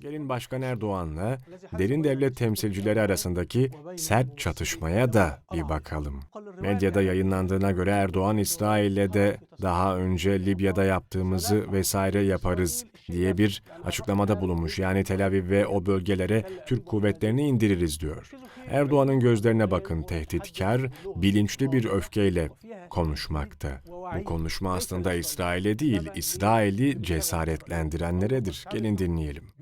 Gelin Başkan Erdoğan'la derin devlet temsilcileri arasındaki sert çatışmaya da bir bakalım. Medyada yayınlandığına göre Erdoğan İsrail'le de daha önce Libya'da yaptığımızı vesaire yaparız diye bir açıklamada bulunmuş. Yani Tel Aviv ve o bölgelere Türk kuvvetlerini indiririz diyor. Erdoğan'ın gözlerine bakın tehditkar, bilinçli bir öfkeyle konuşmakta. Bu konuşma aslında İsrail'e değil, İsrail'i cesaretlendirenleredir. Gelin dinleyelim.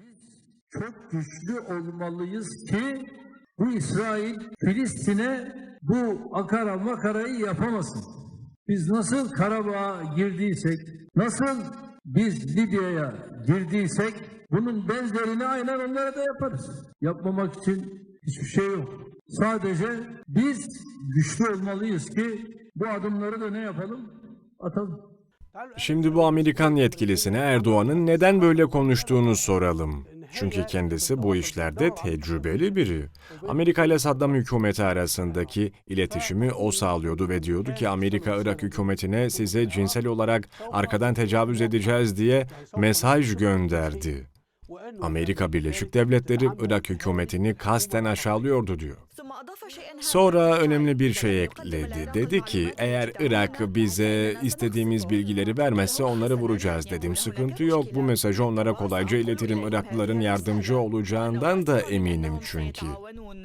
Çok güçlü olmalıyız ki bu İsrail Filistin'e bu akara makarayı yapamasın. Biz nasıl Karabağ'a girdiysek, nasıl biz Libya'ya girdiysek bunun benzerini aynen onlara da yaparız. Yapmamak için hiçbir şey yok. Sadece biz güçlü olmalıyız ki bu adımları da ne yapalım? Atalım. Şimdi bu Amerikan yetkilisine Erdoğan'ın neden böyle konuştuğunu soralım. Çünkü kendisi bu işlerde tecrübeli biri. Amerika ile Saddam hükümeti arasındaki iletişimi o sağlıyordu ve diyordu ki Amerika Irak hükümetine size cinsel olarak arkadan tecavüz edeceğiz diye mesaj gönderdi. Amerika Birleşik Devletleri Irak hükümetini kasten aşağılıyordu diyor. Sonra önemli bir şey ekledi. Dedi ki eğer Irak bize istediğimiz bilgileri vermezse onları vuracağız dedim. Sıkıntı yok bu mesajı onlara kolayca iletirim. Iraklıların yardımcı olacağından da eminim çünkü.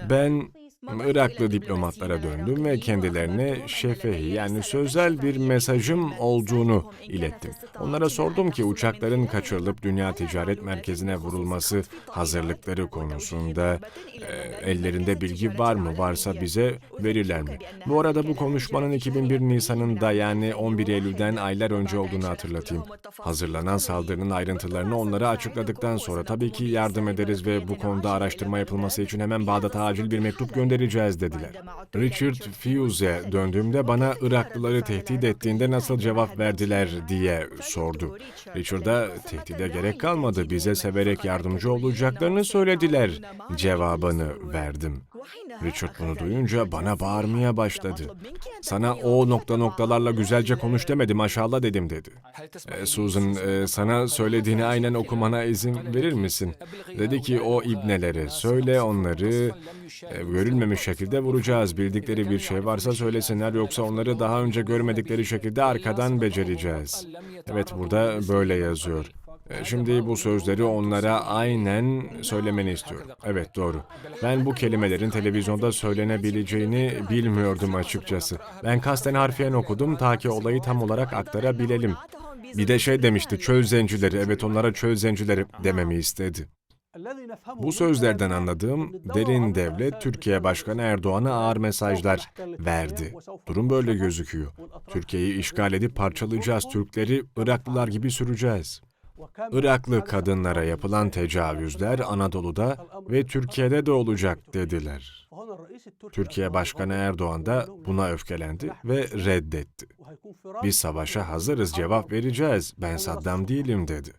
Ben Iraklı diplomatlara döndüm ve kendilerine şefehi yani sözel bir mesajım olduğunu ilettim. Onlara sordum ki uçakların kaçırılıp dünya ticaret merkezine vurulması hazırlıkları konusunda e, ellerinde bilgi var mı? Varsa bize verirler mi? Bu arada bu konuşmanın 2001 Nisan'ında yani 11 Eylül'den aylar önce olduğunu hatırlatayım. Hazırlanan saldırının ayrıntılarını onlara açıkladıktan sonra tabii ki yardım ederiz ve bu konuda araştırma yapılması için hemen Bağdat'a acil bir mektup göndereceğiz dediler. Richard Fuse'e döndüğümde bana Iraklıları tehdit ettiğinde nasıl cevap verdiler diye sordu. Richard'a tehdide gerek kalmadı. Bize severek yardımcı olacaklarını söylediler. Cevabını verdim. Richard bunu duyunca bana bağırmaya başladı. Sana o nokta noktalarla güzelce konuş demedim aşağıla dedim dedi. E, Susan e, sana söylediğini aynen okumana izin verir misin? Dedi ki o ibnelere söyle onları e, görülmemiş şekilde vuracağız. Bildikleri bir şey varsa söylesinler yoksa onları daha önce görmedikleri şekilde arkadan becereceğiz. Evet burada böyle yazıyor. E, Şimdi bu sözleri onlara aynen söylemeni istiyorum. Evet doğru. Ben bu kelimelerin televizyonda söylenebileceğini bilmiyordum açıkçası. Ben kasten harfiyen okudum ta ki olayı tam olarak aktarabilelim. Bir de şey demişti çöl zencileri, evet onlara çöl zencileri dememi istedi. Bu sözlerden anladığım derin devlet Türkiye Başkanı Erdoğan'a ağır mesajlar verdi. Durum böyle gözüküyor. Türkiye'yi işgal edip parçalayacağız. Türkleri Iraklılar gibi süreceğiz. Iraklı kadınlara yapılan tecavüzler Anadolu'da ve Türkiye'de de olacak dediler. Türkiye Başkanı Erdoğan da buna öfkelendi ve reddetti. Biz savaşa hazırız cevap vereceğiz. Ben Saddam değilim dedi.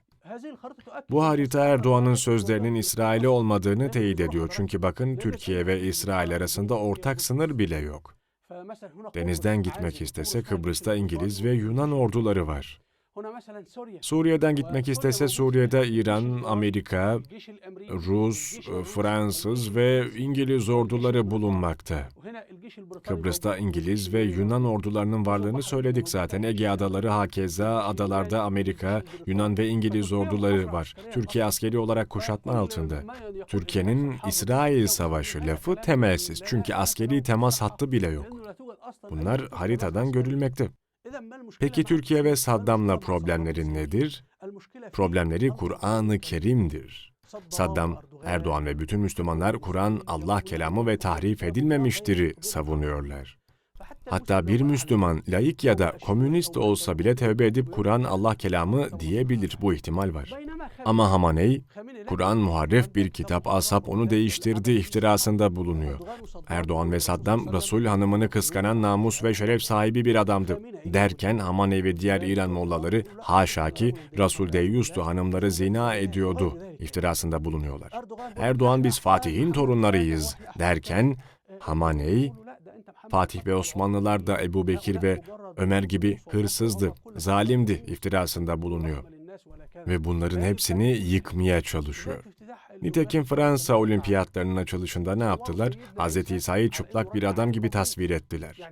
Bu harita Erdoğan'ın sözlerinin İsrail'e olmadığını teyit ediyor. Çünkü bakın Türkiye ve İsrail arasında ortak sınır bile yok. Denizden gitmek istese Kıbrıs'ta İngiliz ve Yunan orduları var. Suriye'den gitmek istese Suriye'de İran, Amerika, Rus, Fransız ve İngiliz orduları bulunmakta. Kıbrıs'ta İngiliz ve Yunan ordularının varlığını söyledik zaten. Ege adaları hakeza, adalarda Amerika, Yunan ve İngiliz orduları var. Türkiye askeri olarak kuşatma altında. Türkiye'nin İsrail Savaşı lafı temelsiz. Çünkü askeri temas hattı bile yok. Bunlar haritadan görülmekte. Peki Türkiye ve Saddam'la problemleri nedir? Problemleri Kur'an-ı Kerim'dir. Saddam, Erdoğan ve bütün Müslümanlar Kur'an Allah kelamı ve tahrif edilmemiştir'i savunuyorlar. Hatta bir Müslüman, laik ya da komünist olsa bile tevbe edip Kur'an Allah kelamı diyebilir. Bu ihtimal var. Ama Hamaney, Kur'an muharref bir kitap, asap onu değiştirdi iftirasında bulunuyor. Erdoğan ve Saddam, Resul hanımını kıskanan namus ve şeref sahibi bir adamdı. Derken Hamaney ve diğer İran mollaları haşa ki Resul Deyyus'tu hanımları zina ediyordu iftirasında bulunuyorlar. Erdoğan biz Fatih'in torunlarıyız derken Hamaney, Fatih ve Osmanlılar da Ebu Bekir ve Ömer gibi hırsızdı, zalimdi iftirasında bulunuyor. Ve bunların hepsini yıkmaya çalışıyor. Nitekim Fransa olimpiyatlarının açılışında ne yaptılar? Hz. İsa'yı çıplak bir adam gibi tasvir ettiler.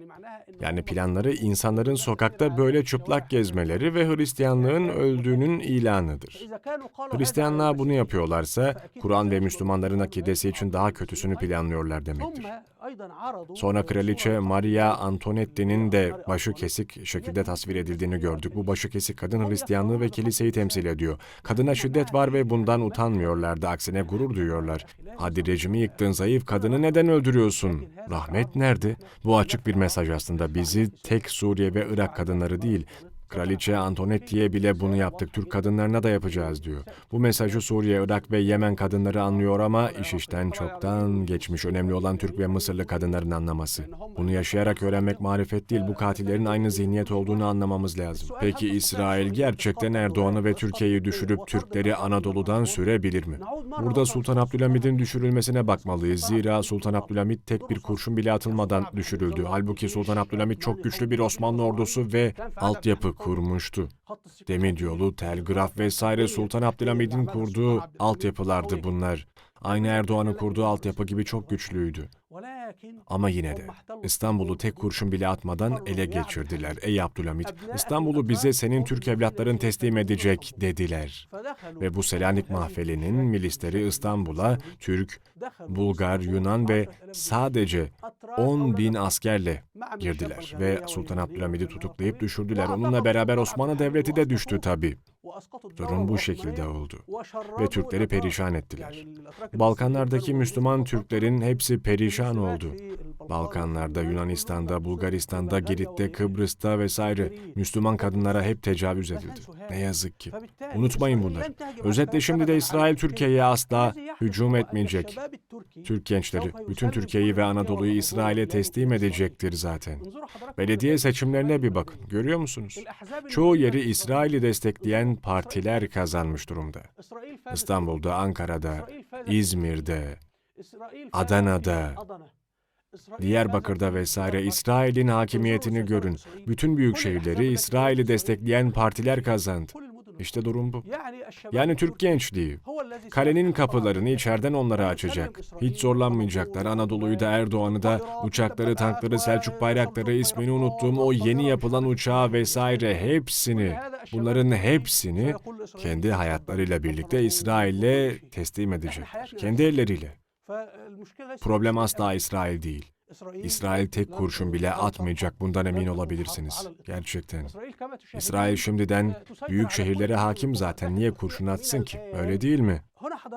Yani planları insanların sokakta böyle çıplak gezmeleri ve Hristiyanlığın öldüğünün ilanıdır. Hristiyanlığa bunu yapıyorlarsa, Kur'an ve Müslümanların akidesi için daha kötüsünü planlıyorlar demektir. Sonra kraliçe Maria Antonetti'nin de başı kesik şekilde tasvir edildiğini gördük. Bu başı kesik kadın Hristiyanlığı ve kiliseyi temsil ediyor. Kadına şiddet var ve bundan utanmıyorlardı. Aksine gurur duyuyorlar. Hadi rejimi yıktın zayıf kadını neden öldürüyorsun? Rahmet nerede? Bu açık bir mesaj aslında. Bizi tek Suriye ve Irak kadınları değil, Kraliçe Antonetti'ye bile bunu yaptık, Türk kadınlarına da yapacağız diyor. Bu mesajı Suriye, Irak ve Yemen kadınları anlıyor ama iş işten çoktan geçmiş. Önemli olan Türk ve Mısırlı kadınların anlaması. Bunu yaşayarak öğrenmek marifet değil, bu katillerin aynı zihniyet olduğunu anlamamız lazım. Peki İsrail gerçekten Erdoğan'ı ve Türkiye'yi düşürüp Türkleri Anadolu'dan sürebilir mi? Burada Sultan Abdülhamid'in düşürülmesine bakmalıyız. Zira Sultan Abdülhamid tek bir kurşun bile atılmadan düşürüldü. Halbuki Sultan Abdülhamid çok güçlü bir Osmanlı ordusu ve altyapı kurmuştu. Demiryolu, telgraf vesaire Sultan Abdülhamid'in kurduğu altyapılardı bunlar. Aynı Erdoğan'ın kurduğu altyapı gibi çok güçlüydü. Ama yine de İstanbul'u tek kurşun bile atmadan ele geçirdiler. Ey Abdülhamit, İstanbul'u bize senin Türk evlatların teslim edecek dediler. Ve bu Selanik mahfelinin milisleri İstanbul'a Türk, Bulgar, Yunan ve sadece 10 bin askerle girdiler ve Sultan Abdülhamid'i tutuklayıp düşürdüler. Onunla beraber Osmanlı Devleti de düştü tabi. Durum bu şekilde oldu ve Türkleri perişan ettiler. Balkanlardaki Müslüman Türklerin hepsi perişan oldu. Balkanlarda, Yunanistan'da, Bulgaristan'da, Girit'te, Kıbrıs'ta vesaire Müslüman kadınlara hep tecavüz edildi. Ne yazık ki. Unutmayın bunları. Özetle şimdi de İsrail Türkiye'ye asla hücum etmeyecek. Türk gençleri bütün Türkiye'yi ve Anadolu'yu İsrail'e teslim edecektir zaten. Belediye seçimlerine bir bakın. Görüyor musunuz? Çoğu yeri İsrail'i destekleyen partiler kazanmış durumda. İstanbul'da, Ankara'da, İzmir'de, Adana'da, Diyarbakır'da vesaire İsrail'in hakimiyetini görün. Bütün büyük şehirleri İsrail'i destekleyen partiler kazandı. İşte durum bu. Yani Türk gençliği. Kalenin kapılarını içeriden onlara açacak. Hiç zorlanmayacaklar. Anadolu'yu da Erdoğan'ı da uçakları, tankları, Selçuk bayrakları, ismini unuttuğum o yeni yapılan uçağı vesaire hepsini, bunların hepsini kendi hayatlarıyla birlikte İsrail'e teslim edecekler. Kendi elleriyle. Problem asla İsrail değil. İsrail tek kurşun bile atmayacak bundan emin olabilirsiniz. Gerçekten. İsrail şimdiden büyük şehirlere hakim zaten. Niye kurşun atsın ki? Öyle değil mi?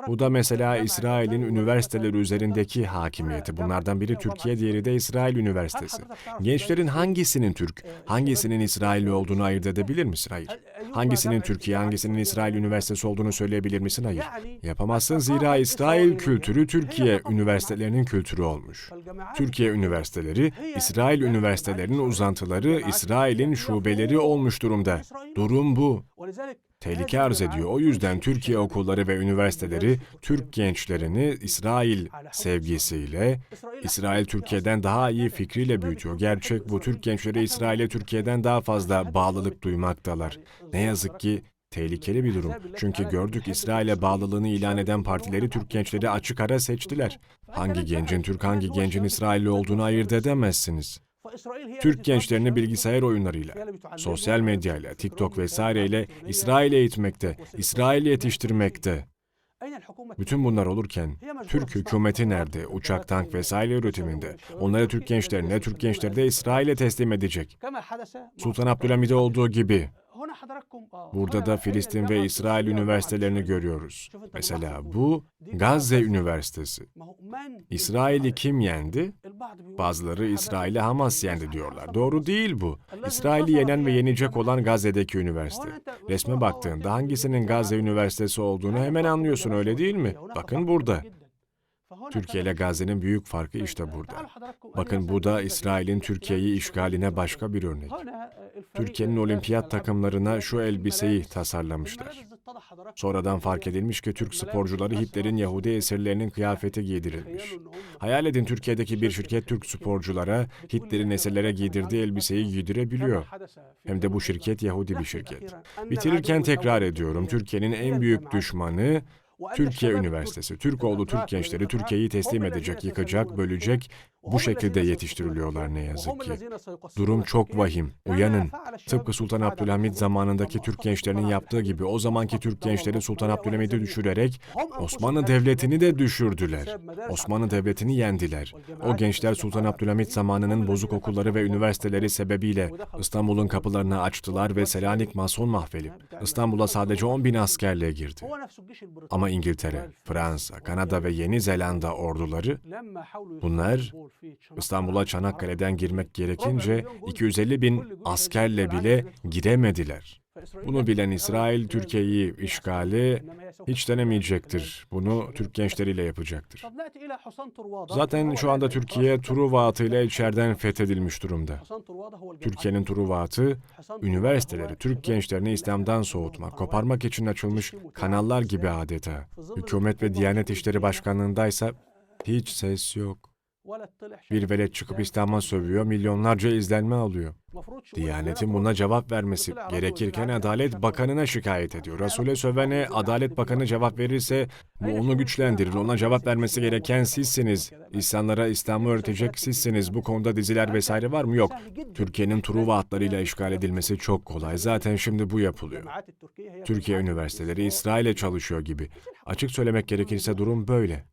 Bu da mesela İsrail'in üniversiteleri üzerindeki hakimiyeti. Bunlardan biri Türkiye, diğeri de İsrail Üniversitesi. Gençlerin hangisinin Türk, hangisinin İsrailli olduğunu ayırt edebilir misin? Hayır. Hangisinin Türkiye, hangisinin İsrail Üniversitesi olduğunu söyleyebilir misin? Hayır. Yapamazsın zira İsrail kültürü Türkiye üniversitelerinin kültürü olmuş. Türkiye üniversiteleri, İsrail üniversitelerinin uzantıları, İsrail'in şubeleri olmuş durumda. Durum bu. Tehlike arz ediyor. O yüzden Türkiye okulları ve üniversiteleri Türk gençlerini İsrail sevgisiyle, İsrail Türkiye'den daha iyi fikriyle büyütüyor. Gerçek bu. Türk gençleri İsrail'e Türkiye'den daha fazla bağlılık duymaktalar. Ne yazık ki tehlikeli bir durum. Çünkü gördük İsrail'e bağlılığını ilan eden partileri Türk gençleri açık ara seçtiler. Hangi gencin Türk, hangi gencin İsrailli olduğunu ayırt edemezsiniz. Türk gençlerini bilgisayar oyunlarıyla, sosyal medyayla, TikTok vesaireyle İsrail'e eğitmekte, İsrail yetiştirmekte. Bütün bunlar olurken Türk hükümeti nerede? Uçak, tank vesaire üretiminde. Onları Türk gençlerine, Türk gençleri de İsrail'e teslim edecek. Sultan Abdülhamid'e olduğu gibi. Burada da Filistin ve İsrail üniversitelerini görüyoruz. Mesela bu Gazze Üniversitesi. İsrail'i kim yendi? Bazıları İsrail'i Hamas yendi diyorlar. Doğru değil bu. İsrail'i yenen ve yenecek olan Gazze'deki üniversite. Resme baktığında hangisinin Gazze Üniversitesi olduğunu hemen anlıyorsun öyle değil mi? Bakın burada. Türkiye ile Gazze'nin büyük farkı işte burada. Bakın bu da İsrail'in Türkiye'yi işgaline başka bir örnek. Türkiye'nin olimpiyat takımlarına şu elbiseyi tasarlamışlar. Sonradan fark edilmiş ki Türk sporcuları Hitler'in Yahudi esirlerinin kıyafeti giydirilmiş. Hayal edin Türkiye'deki bir şirket Türk sporculara Hitler'in esirlere giydirdiği elbiseyi giydirebiliyor. Hem de bu şirket Yahudi bir şirket. Bitirirken tekrar ediyorum Türkiye'nin en büyük düşmanı Türkiye Üniversitesi, Türkoğlu Türk gençleri Türkiye'yi teslim edecek, yıkacak, bölecek, bu şekilde yetiştiriliyorlar ne yazık ki. Durum çok vahim. Uyanın. Tıpkı Sultan Abdülhamit zamanındaki Türk gençlerinin yaptığı gibi o zamanki Türk gençleri Sultan Abdülhamid'i düşürerek Osmanlı Devleti'ni de düşürdüler. Osmanlı Devleti'ni yendiler. O gençler Sultan Abdülhamit zamanının bozuk okulları ve üniversiteleri sebebiyle İstanbul'un kapılarını açtılar ve Selanik Mason mahvelip İstanbul'a sadece 10 bin askerle girdi. Ama İngiltere, Fransa, Kanada ve Yeni Zelanda orduları bunlar İstanbul'a Çanakkale'den girmek gerekince 250 bin askerle bile giremediler. Bunu bilen İsrail Türkiye'yi işgali hiç denemeyecektir. Bunu Türk gençleriyle yapacaktır. Zaten şu anda Türkiye Truva atıyla içeriden fethedilmiş durumda. Türkiye'nin Truva atı, üniversiteleri Türk gençlerini İslam'dan soğutmak, koparmak için açılmış kanallar gibi adeta. Hükümet ve Diyanet İşleri Başkanlığındaysa hiç ses yok. Bir velet çıkıp İslam'a sövüyor, milyonlarca izlenme alıyor. Diyanetin buna cevap vermesi gerekirken Adalet Bakanı'na şikayet ediyor. Resul'e sövene Adalet Bakanı cevap verirse bu onu güçlendirir. Ona cevap vermesi gereken sizsiniz. İnsanlara İslam'ı öğretecek sizsiniz. Bu konuda diziler vesaire var mı? Yok. Türkiye'nin Truva atlarıyla işgal edilmesi çok kolay. Zaten şimdi bu yapılıyor. Türkiye üniversiteleri İsrail'e çalışıyor gibi. Açık söylemek gerekirse durum böyle.